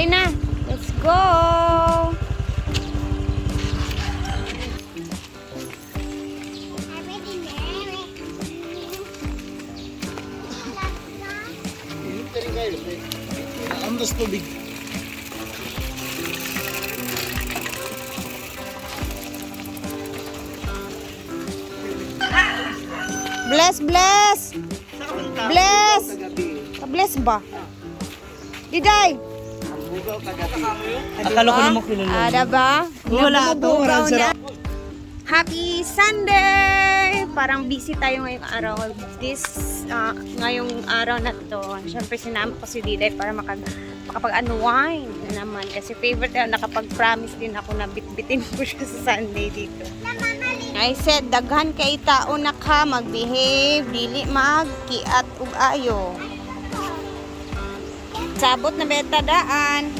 Dali na. Let's go. Andas tubig. Bless, bless. Bless. Bless ba? Diday. Akala ko naman kilala. Ada ba? Wala to. Happy Sunday! Parang busy tayo ngayong araw. This, ah, ngayong araw na to. Siyempre sinama ko si Diday para makag, makapag-unwind na naman. Kasi favorite na nakapag-promise din ako na bitbitin ko siya sa Sunday dito. I said, daghan kay tao na ka, mag-behave, dili magkiat ug ayo. Sabot na beta daan.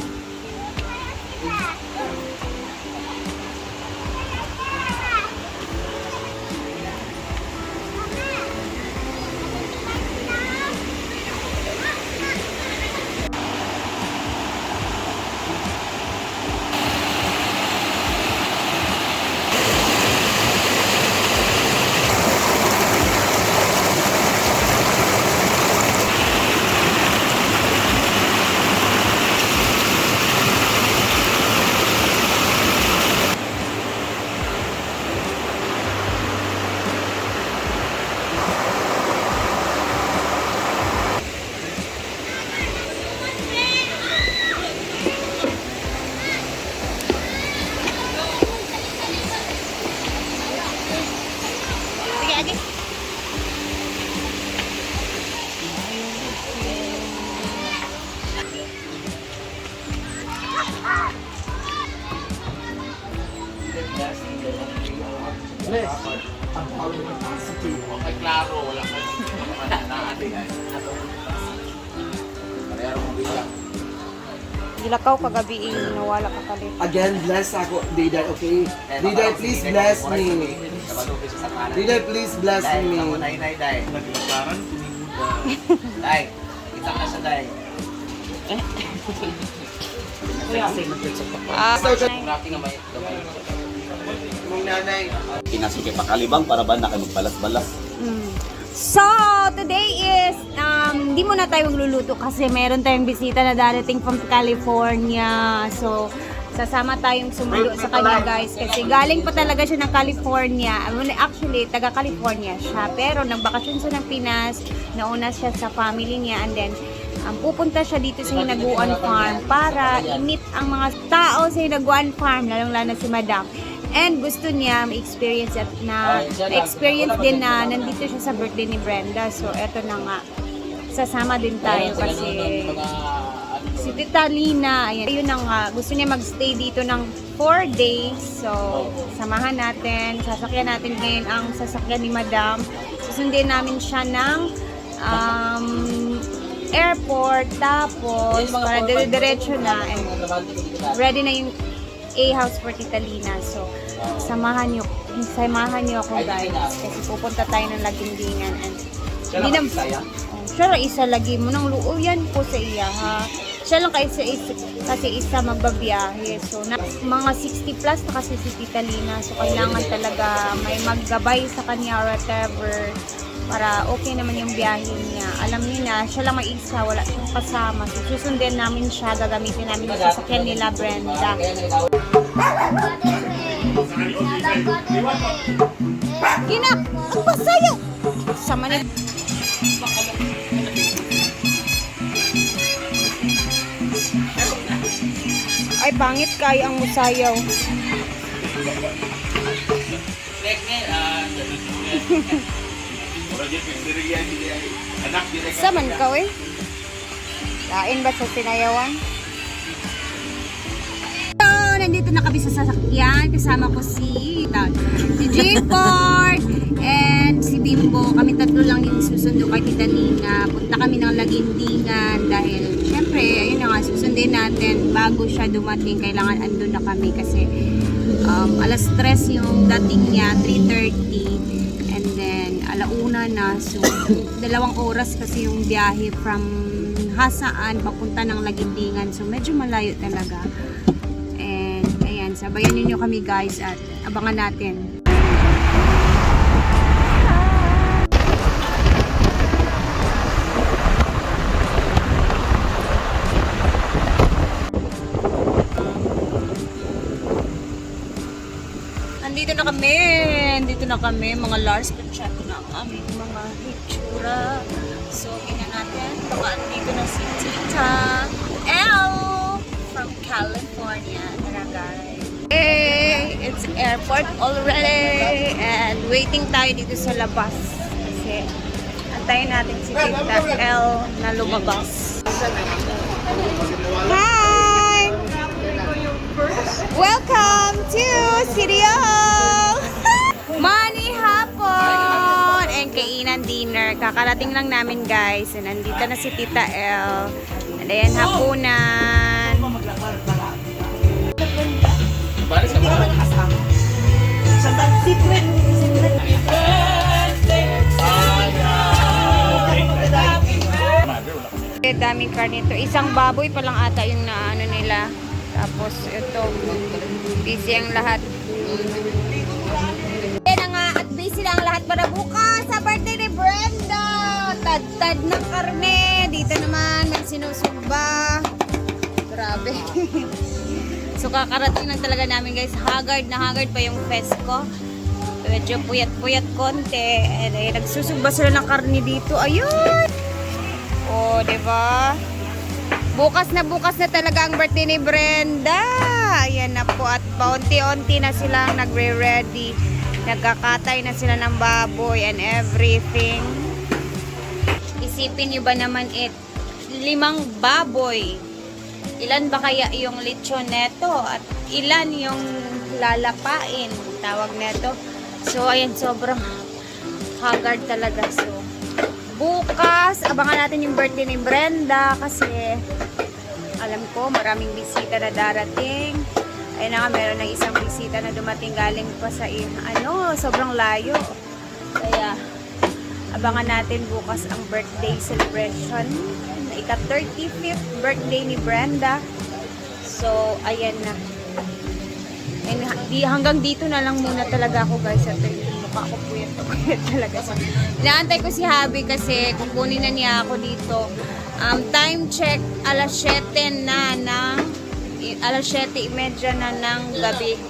Kay klaro, wala ka naating ay. Pareharo mo bilang. Gilakaw kagabi ing nawala ka kalit. Again, bless ako. Diday, okay? Diday, please bless me. Diday, please bless Day, me. kamu day, day, day. Day, kita ka sa day. Ah, Grabe nga may gamay. Mong nanay. Pinasuki pa kalibang para ba na kayo magbalas-balas. Mm. So, today is, um, di muna tayo magluluto kasi meron tayong bisita na darating from California. So, sasama tayong sumulo sa kanya guys kasi galing pa talaga siya ng California. I mean, Actually, taga California siya pero nagbakasyon siya ng Pinas. Nauna siya sa family niya and then um, pupunta siya dito sa Hinaguan Farm para i-meet ang mga tao sa Hinaguan Farm, lalong-lalo na si Madam. And gusto niya ma-experience at na experience din na nandito siya sa birthday ni Brenda. So, eto na nga. Sasama din tayo kasi si Tita Lina, ayan, ayun na nga, gusto niya magstay dito ng 4 days. So, samahan natin. Sasakyan natin ngayon ang sasakyan ni Madam. Susundin namin siya ng um, airport. Tapos, para dire-diretso na. And ready na yung A-house for Tita Lina. So, samahan niyo, samahan niyo ako guys. Kasi pupunta tayo ng Lagindingan. And, hindi na, Oh, siya lang isa lagi mo nang luo yan po sa iya ha. Siya lang kasi isa, kasi isa magbabiyahe. So, na, mga 60 plus na kasi si Tita Lina. So, kailangan talaga may maggabay sa kanya or whatever para okay naman yung biyahe niya. Alam niyo na, siya lang may isa, wala siyang kasama. So, susundin namin siya, gagamitin namin yung sasakyan nila, Brenda. Gina, ang basayo! Sama ni... Ay, pangit kayo ang musayaw. Saman ka, eh? Lain ba sa sinayawan? Nandito na kami sa sasakyan. Kasama ko si, si J4 and si Bimbo. Kami tatlo lang yung susundo kay Tita Nina. Punta kami ng Lagindingan dahil syempre, ayun na nga, susundin natin bago siya dumating. Kailangan andun na kami kasi um, alas 3 yung dating niya, 3.30. And then, alauna na. So, dalawang oras kasi yung biyahe from Hasaan papunta ng Lagindingan. So, medyo malayo talaga. Sabayan ninyo kami guys at abangan natin. Andito na kami. Andito na kami. Mga Lars, check na ang aming mga hitsura. Airport already. And waiting tayo dito sa labas. Kasi antayin natin si Tita L na lumabas. Hi! Welcome to Hall! Money hapon! And kainan dinner. Kakarating lang namin guys. And nandito na si Tita L. And ayan hapunan. Balik sa mga. Eh, daming karne ito. Isang baboy pa lang ata yung naano nila. Tapos ito, busy ang lahat. Yan na nga, at busy na ang lahat para bukas sa birthday ni Brenda. Tad-tad ng karne. Dito naman, may sinusumba. Grabe. so kakarating lang talaga namin guys. Haggard na haggard pa yung fest ko. Medyo puyat-puyat konti. And ay, nagsusumba sila ng karne dito. Ayun! Oh, 'di ba? Bukas na bukas na talaga ang birthday ni Brenda. Ayan na po at paunti-unti na silang nagre-ready. Nagkakatay na sila ng baboy and everything. Isipin niyo ba naman it limang baboy. Ilan ba kaya yung lechon neto at ilan yung lalapain tawag neto. So ayan sobrang haggard talaga so bukas, abangan natin yung birthday ni Brenda kasi alam ko maraming bisita na darating. Ayun na nga, meron na isang bisita na dumating galing pa sa ano, sobrang layo. Kaya abangan natin bukas ang birthday celebration. Na ika 35th birthday ni Brenda. So, ayan na. And hanggang dito na lang muna talaga ako guys at mukha ko puyat puyat talaga. So, inaantay ko si Habi kasi kukunin na niya ako dito. Um, time check, alas 7 na ng alas 7.30 na ng gabi.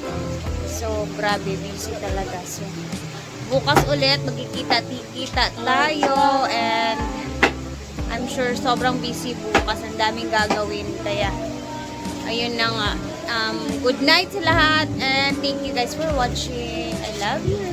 So, grabe, busy talaga. So, bukas ulit, magkikita-tikita tayo and I'm sure sobrang busy bukas. Ang daming gagawin. Kaya, ayun na nga. Um, good night sa lahat and thank you guys for watching. I love you.